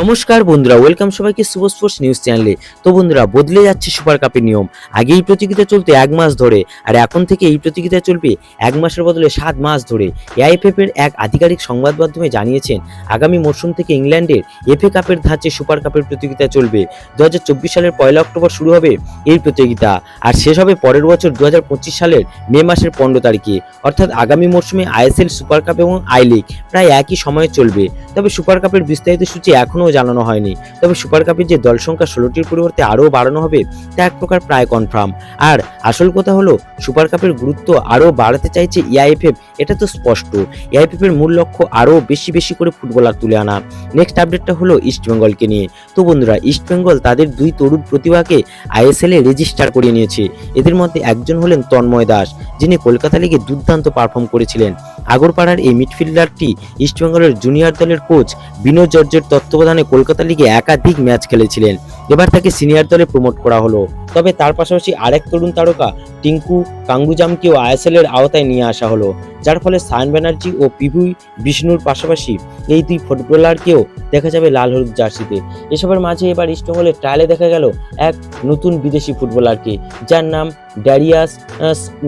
নমস্কার বন্ধুরা ওয়েলকাম সবাইকে সুপার স্পোর্টস নিউজ চ্যানেলে তো বন্ধুরা, বদলে যাচ্ছে সুপার কাপের নিয়ম। আগে এই প্রতিযোগিতা চলতে এক মাস ধরে, আর এখন থেকে এই প্রতিযোগিতা চলবে এক মাসের বদলে সাত মাস ধরে। এআইএফএফ এর এক আধিকারিক সংবাদ মাধ্যমে জানিয়েছেন, আগামী মরশুম থেকে ইংল্যান্ডের এফএ কাপের ধাঁচে সুপার কাপের প্রতিযোগিতা চলবে। দু হাজার চব্বিশ সালের পয়লা অক্টোবর শুরু হবে এই প্রতিযোগিতা, আর শেষ হবে পরের বছর দু হাজার পঁচিশ সালের মে মাসের পনেরো তারিখে। অর্থাৎ আগামী মরশুমে আইএসএল সুপার কাপ এবং আই লিগ প্রায় একই সময়ে চলবে। তবে সুপার কাপের বিস্তারিত সূচি এখনও জানানো হয়নি। তবে সুপার কাপের যে দল সংখ্যা ষোলোটির পরিবর্তে আরও বাড়ানো হবে, তা এক প্রকার প্রায় কনফার্ম আর আসল কথা হলো, সুপার কাপের গুরুত্ব আরও বাড়াতে চাইছে এআইএফএফ এটা তো স্পষ্ট। এআইএফএফ এর মূল লক্ষ্য আরও বেশি বেশি করে ফুটবলার তুলে আনা। নেক্সট আপডেটটা হলো ইস্টবেঙ্গলকে নিয়ে। তো বন্ধুরা ইস্টবেঙ্গল তাদের দুই তরুণ প্রতিভাকে আইএসএল এ রেজিস্টার করিয়ে নিয়েছে। এদের মধ্যে একজন হলেন তন্ময় দাস, যিনি কলকাতা লিগে দুর্দান্ত পারফর্ম করেছিলেন। আগরপাড়ার এই মিডফিল্ডারটি ইস্টবেঙ্গলের জুনিয়র দলের কোচ বিনোদ জর্জের তত্ত্বাবধানে কলকাতা লিগে একাধিক ম্যাচ খেলেছিলেন। এবার তাকে সিনিয়র দলে প্রমোট করা হলো। তবে তার পাশাপাশি আরেক তরুণ তারকা টিঙ্কু কাঙ্গুজামকেও আইএসএল এর আওতায় নিয়ে আসা হলো। যার ফলে সায়ন ব্যানার্জি ও পিভি বিষ্ণুর পাশাপাশি এই দুই ফুটবলারকেও দেখা যাবে লাল হলুদ জার্সিতে। এসবের মাঝে এবার ইস্টবেঙ্গলের ট্রায়ালে দেখা গেল এক নতুন বিদেশি ফুটবলারকে যার নাম ড্যারিয়াস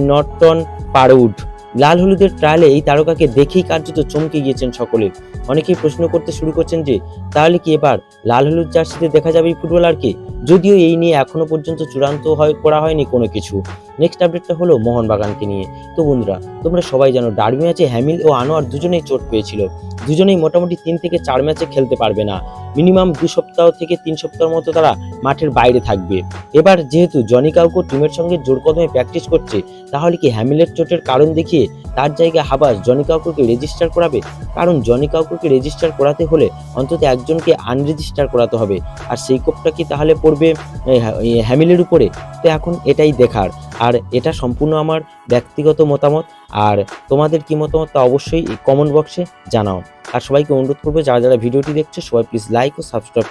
নটন পারউড। লাল হলুদের ট্রায়ালে এই তারকাকে দেখেই কার্যত চমকে গিয়েছেন সকলে। অনেকেই প্রশ্ন করতে শুরু করছেন যে, তাহলে কি এবার লাল হলুদ জার্সিতে দেখা যাবে এই ফুটবলারকে? যদিও এই নিয়ে এখনও পর্যন্ত চূড়ান্ত হয়, করা হয়নি কোনো কিছু। নেক্সট আপডেটটা হলো মোহনবাগানকে নিয়ে। তো বন্ধুরা, তোমরা সবাই জানো ডার্বি ম্যাচে হ্যামিল ও আনোয়ার দুজনেই চোট পেয়েছিল। দুজনেই মোটামুটি তিন থেকে চার ম্যাচে খেলতে পারবে না। মিনিমাম দু সপ্তাহ থেকে তিন সপ্তাহের মতো তারা মাঠের বাইরে থাকবে। এবার যেহেতু জনি কাউকো টিমের সঙ্গে জোর কদমে প্র্যাকটিস করছে, তাহলে কি হ্যামিলের চোটের কারণ দেখিয়ে তার জায়গায় হাবাস জনি কাউকোকে রেজিস্টার করাবে? কারণ জনি কাউকোকে রেজিস্টার করাতে হলে অন্তত একজনকে আনরেজিস্টার করাতে হবে। আর সেই কোপটা কি তাহলে পড়বে হ্যামিলের উপরে? তো এখন এটাই দেখার। আর এটা সম্পূর্ণ আমার ব্যক্তিগত মতামত। আর তোমাদের কি মতামত তা অবশ্যই কমেন্ট বক্সে জানাও। আর সবাইকে অনুরোধ করব, যারা যারা ভিডিওটি দেখছে, সবাই প্লিজ লাইক ও সাবস্ক্রাইব